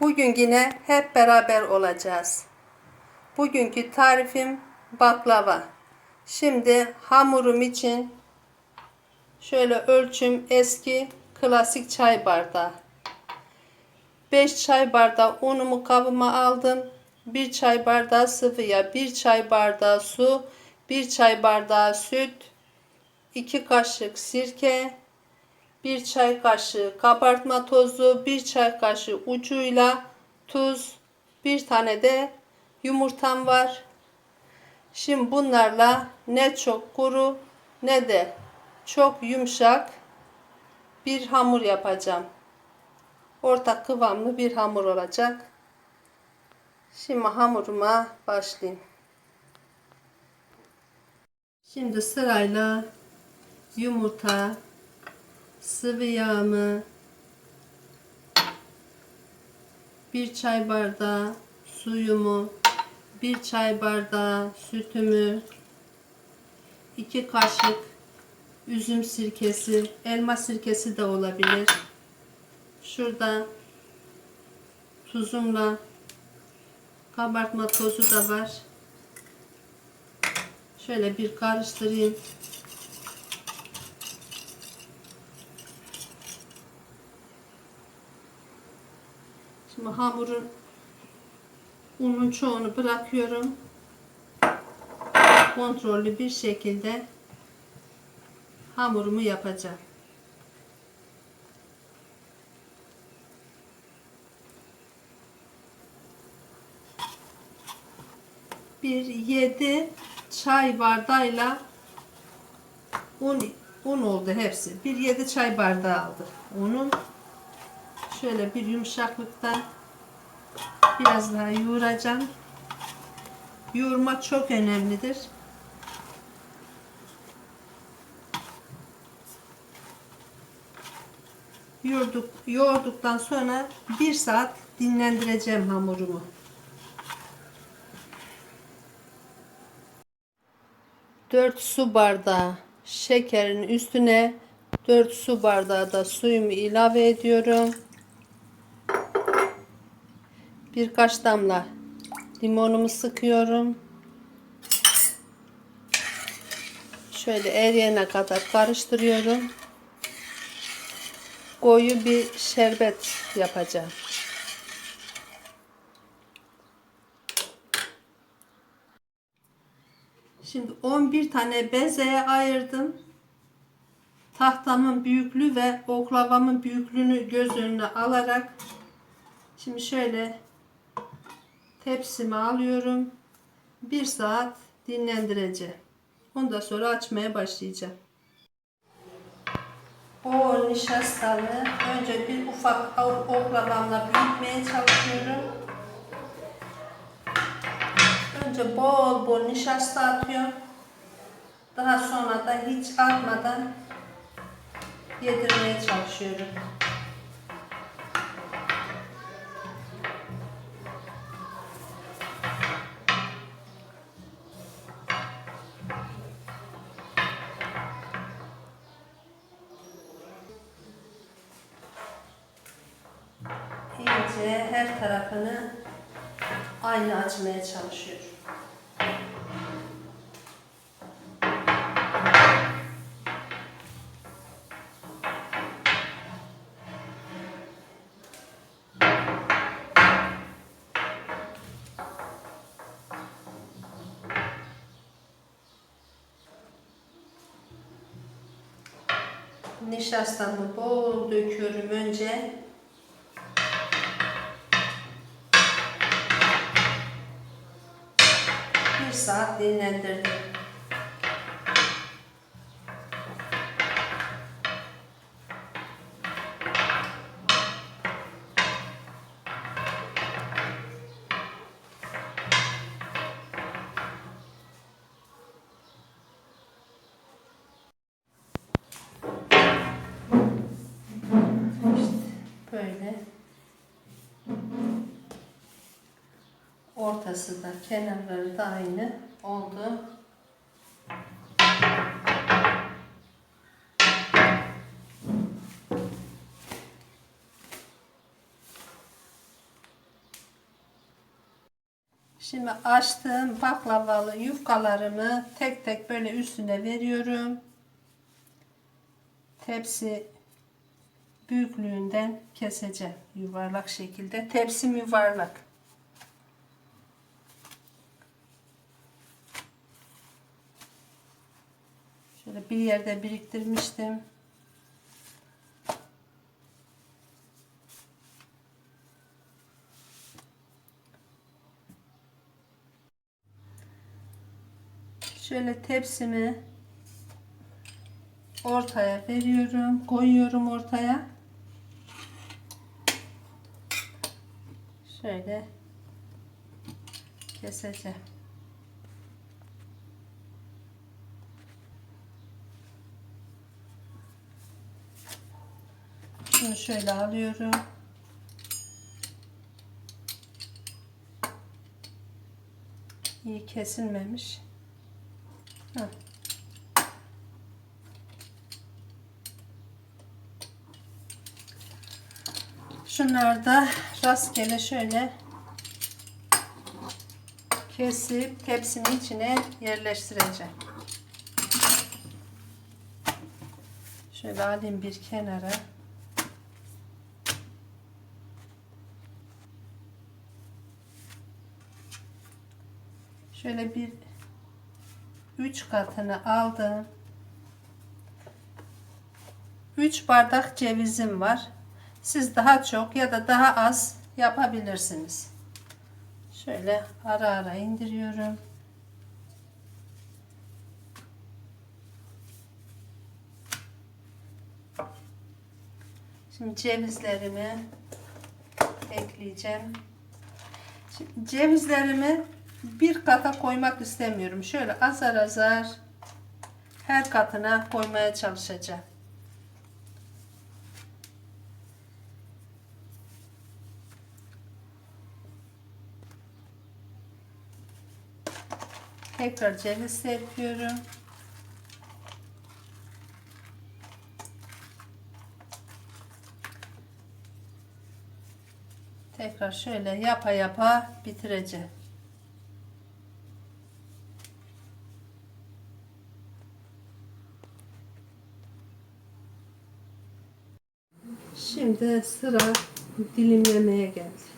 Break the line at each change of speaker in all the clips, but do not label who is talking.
Bugün yine hep beraber olacağız. Bugünkü tarifim baklava. Şimdi hamurum için şöyle ölçüm eski klasik çay bardağı. 5 çay bardağı unumu kabıma aldım. 1 çay bardağı sıvı yağ, 1 çay bardağı su, 1 çay bardağı süt, 2 kaşık sirke, 1 çay kaşığı kabartma tozu, 1 çay kaşığı ucuyla tuz, 1 tane de yumurtam var. Şimdi bunlarla ne çok kuru ne de çok yumuşak bir hamur yapacağım. Orta kıvamlı bir hamur olacak. Şimdi hamuruma başlayayım. Şimdi sırayla yumurta, sıvı yağımı, bir çay bardağı suyumu, bir çay bardağı sütümü, iki kaşık üzüm sirkesi, elma sirkesi de olabilir. Şurada tuzumla kabartma tozu da var. Şöyle bir karıştırayım. Şimdi hamurun unun çoğunu bırakıyorum. Kontrollü bir şekilde hamurumu yapacağım. Bir yedi çay bardağıyla un, un oldu hepsi. Bir yedi çay bardağı aldı. Unun şöyle bir yumuşaklıkta biraz daha yoğuracağım. Yoğurma çok önemlidir. Yoğurduk, yoğurduktan sonra bir saat dinlendireceğim hamurumu. Dört su bardağı şekerin üstüne 4 su bardağı da suyumu ilave ediyorum. Birkaç damla limonumu sıkıyorum. Şöyle eriyene kadar karıştırıyorum. Koyu bir şerbet yapacağım. Şimdi 11 tane bezeye ayırdım. Tahtamın büyüklüğü ve oklavamın büyüklüğünü göz önüne alarak şimdi şöyle tepsime alıyorum. Bir saat dinlendireceğim. Ondan sonra açmaya başlayacağım. O nişastalı önce bir ufak oklavamla büyütmeye çalışıyorum. Önce bol bol nişasta atıyorum. Daha sonra da hiç atmadan yedirmeye çalışıyorum. İyice her tarafını aynı açmaya çalışıyorum. Nişastamı bol döküyorum önce. Bir saat dinlendirdim. Ortası da kenarları da aynı oldu. Şimdi açtığım baklavalı yufkalarımı tek tek böyle üstüne veriyorum. Tepsi büyüklüğünden keseceğim yuvarlak şekilde. Tepsim yuvarlak. Şöyle bir yerde biriktirmiştim. Şöyle tepsimi ortaya veriyorum. Koyuyorum ortaya. Şöyle keseceğim. Şunu şöyle alıyorum. İyi kesilmemiş. Heh. Şunları da rastgele şöyle kesip tepsinin içine yerleştireceğim. Şöyle alayım bir kenara. Şöyle bir üç katını aldım. 3 bardak cevizim var. Siz daha çok ya da daha az yapabilirsiniz. Şöyle ara ara indiriyorum. Şimdi cevizlerimi ekleyeceğim. Şimdi cevizlerimi bir kata koymak istemiyorum. Şöyle azar azar her katına koymaya çalışacağım. Tekrar ceviz serpiyorum. Tekrar şöyle yapa yapa bitireceğim. Şimdi sıra dilimlemeye geldi.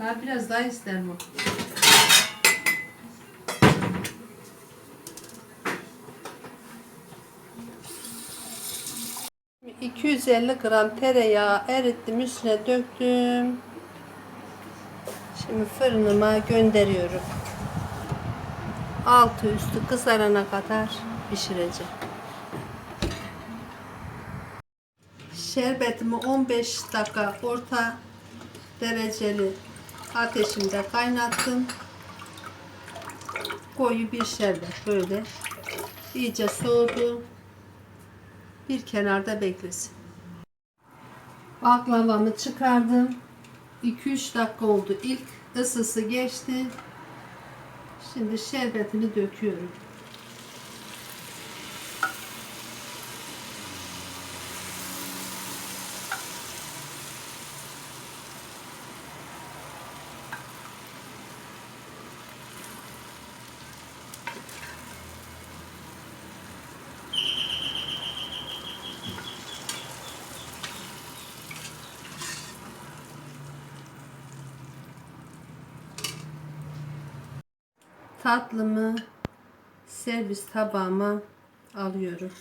Daha biraz daha ister bu. Şimdi 250 gram tereyağı erittim üstüne döktüm. Şimdi fırınıma gönderiyorum. Altı üstü kızarana kadar pişireceğim. Şerbetimi 15 dakika orta dereceli ateşimde kaynattım. Koyu bir şerbet böyle. İyice soğudu. Bir kenarda beklesin. Baklavamı çıkardım. 2-3 dakika oldu. İlk ısısı geçti. Şimdi şerbetini döküyorum. Tatlımı servis tabağıma alıyorum.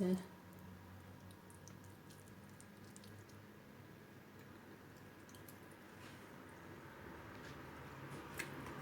Ve